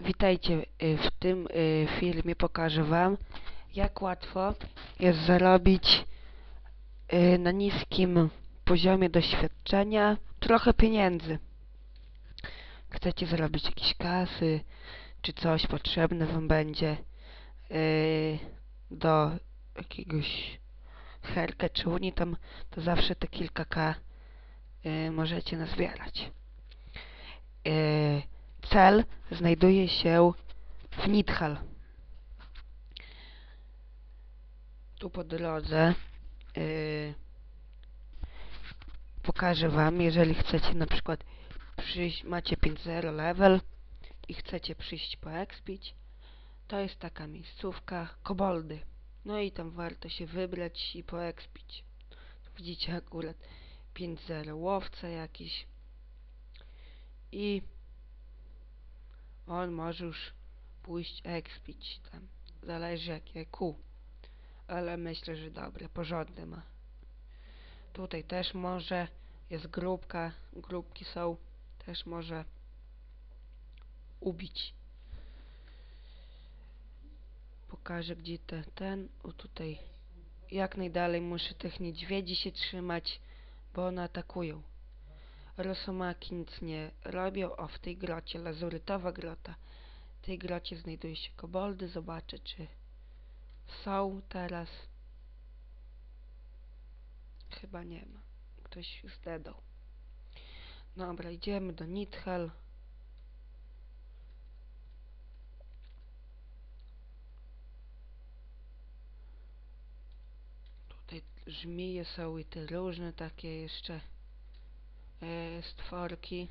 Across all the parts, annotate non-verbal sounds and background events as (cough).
Witajcie. y, W tym y, filmie pokażę Wam, jak łatwo jest zarobić y, na niskim poziomie doświadczenia trochę pieniędzy. Chcecie zarobić jakieś kasy, czy coś potrzebne Wam będzie do jakiegoś herka czy uni, tam to zawsze te kilka k możecie nazbierać. Cel znajduje się w Nidhal. Tu po drodze yy, pokażę Wam, jeżeli chcecie na przykład przyjść, macie 5.0 level i chcecie przyjść poekspić, to jest taka miejscówka Koboldy. No i tam warto się wybrać i poekspić. Widzicie akurat 5.0 łowca jakiś i on może już pójść ekspić tam. Zależy jakie kół. Ale myślę, że dobre, porządne ma. Tutaj też może jest grupka, grupki są, też może ubić. Pokażę gdzie te, ten, o tutaj jak najdalej muszę tych niedźwiedzi się trzymać, bo one atakują. Rosomaki nic nie robią. O, w tej grocie, lazurytowa grota. W tej grocie znajduje się koboldy. Zobaczę, czy są teraz. Chyba nie ma. Ktoś zdedał. Dobra, idziemy do Nidhal. Tutaj żmije są i te różne takie jeszcze stworki.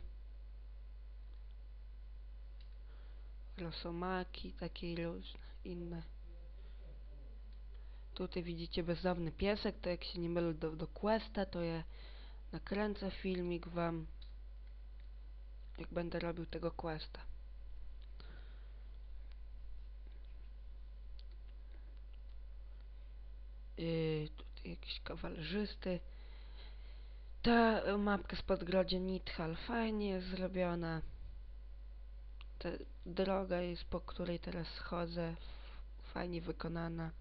Rosomaki, takie różne inne. Tutaj widzicie bezdomny piesek, to jak się nie mylę do, do questa, to ja nakręcę filmik wam, jak będę robił tego questa. Yy, tutaj jakiś kawalerzysty. Ta mapka z podgrodzia Nidhal fajnie jest zrobiona. Ta droga jest, po której teraz chodzę, fajnie wykonana.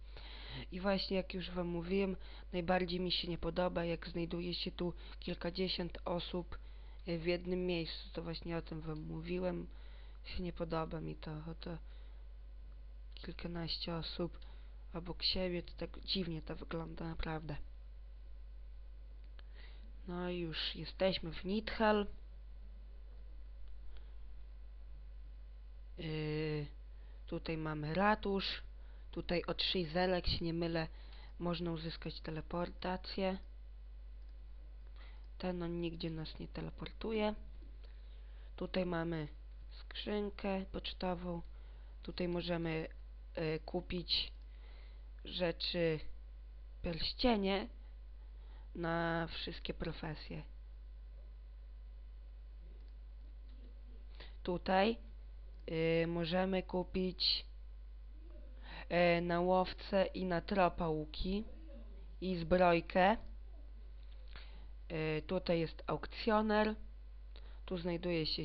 I właśnie jak już wam mówiłem, najbardziej mi się nie podoba, jak znajduje się tu kilkadziesiąt osób e, w jednym miejscu. To właśnie o tym wam mówiłem. Się nie podoba mi to, to kilkanaście osób obok siebie, to tak dziwnie to wygląda naprawdę. No i już jesteśmy w Nidhal. Yy, tutaj mamy ratusz. Tutaj od jak się nie mylę, można uzyskać teleportację. Ten on nigdzie nas nie teleportuje. Tutaj mamy skrzynkę pocztową. Tutaj możemy yy, kupić rzeczy pierścienie na wszystkie profesje. Tutaj y, możemy kupić y, na łowcę i na tropa łuki i zbrojkę. Y, tutaj jest aukcjoner. Tu znajduje się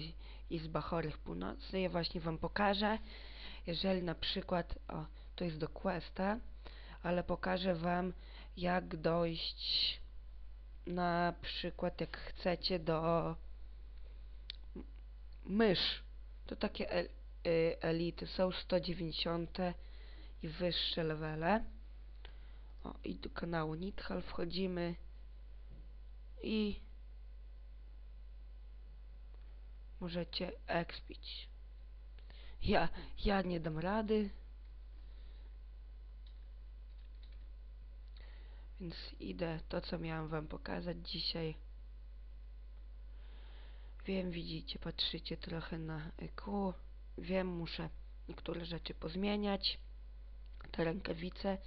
Izba Chorych Północy. Ja właśnie Wam pokażę. Jeżeli na przykład, o, to jest do Questa, ale pokażę Wam jak dojść na przykład jak chcecie do mysz. To takie el, y, elity są 190 i wyższe levele. O, i do kanału Nidhal wchodzimy i możecie expić. Ja, ja nie dam rady. Więc idę to, co miałam wam pokazać dzisiaj. Wiem, widzicie, patrzycie trochę na EQ. Wiem, muszę niektóre rzeczy pozmieniać. Te rękawice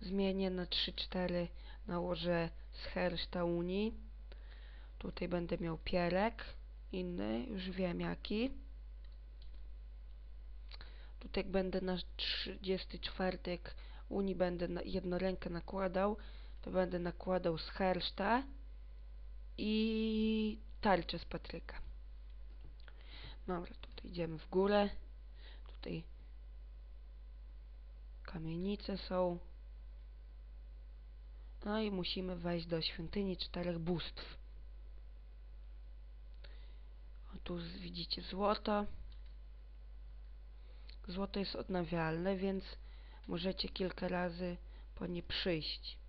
zmienię na 3-4. Nałożę z herszta Unii. Tutaj będę miał pierek inny, już wiem jaki. Tutaj będę na 34 jak Unii będę jedną rękę nakładał, to będę nakładał z herszta i tarczę z Patryka. Dobra, tutaj idziemy w górę. Tutaj kamienice są. No i musimy wejść do świątyni czterech bóstw. O, tu widzicie złoto. Złoto jest odnawialne, więc możecie kilka razy po nie przyjść.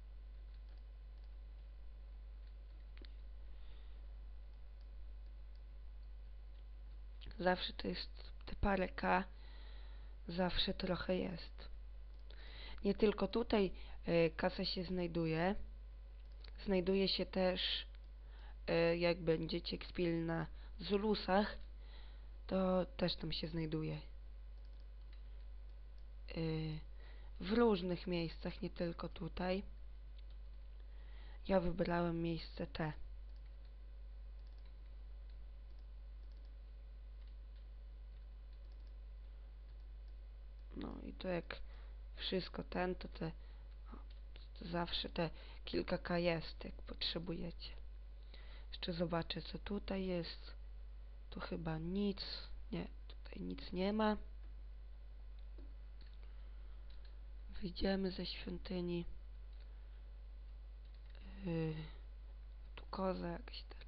Zawsze to jest te parę K, zawsze trochę jest. Nie tylko tutaj e, kasa się znajduje, znajduje się też, e, jak będziecie kpili na Zulusach, to też tam się znajduje. E, w różnych miejscach, nie tylko tutaj. Ja wybrałem miejsce te. No i to jak wszystko ten, to te to zawsze te kilka K jest, jak potrzebujecie. Jeszcze zobaczę, co tutaj jest. Tu chyba nic. Nie, tutaj nic nie ma. Wyjdziemy ze świątyni. Yy, tu koza jakaś. ta-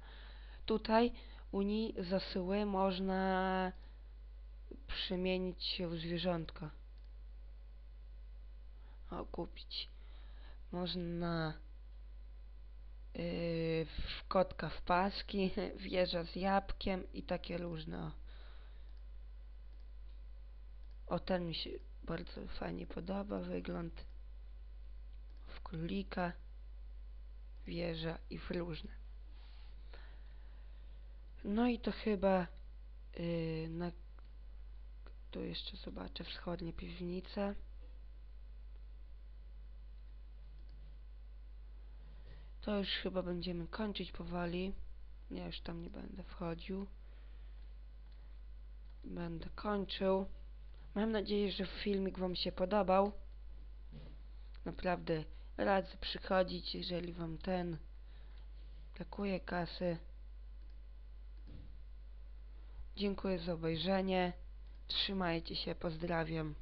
Tutaj u niej zasyły można przemienić się w zwierzątka. Kupić. Można yy, w kotka w paski, (laughs) wieża z jabłkiem i takie różne. O, ten mi się bardzo fajnie podoba wygląd. W królika, wieża i w różne. No i to chyba yy, na tu jeszcze zobaczę wschodnie piwnice. To już chyba będziemy kończyć powoli. Ja już tam nie będę wchodził. Będę kończył. Mam nadzieję, że filmik Wam się podobał. Naprawdę radzę przychodzić, jeżeli Wam ten brakuje kasy. Dziękuję za obejrzenie. Trzymajcie się, pozdrawiam.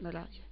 Na razie.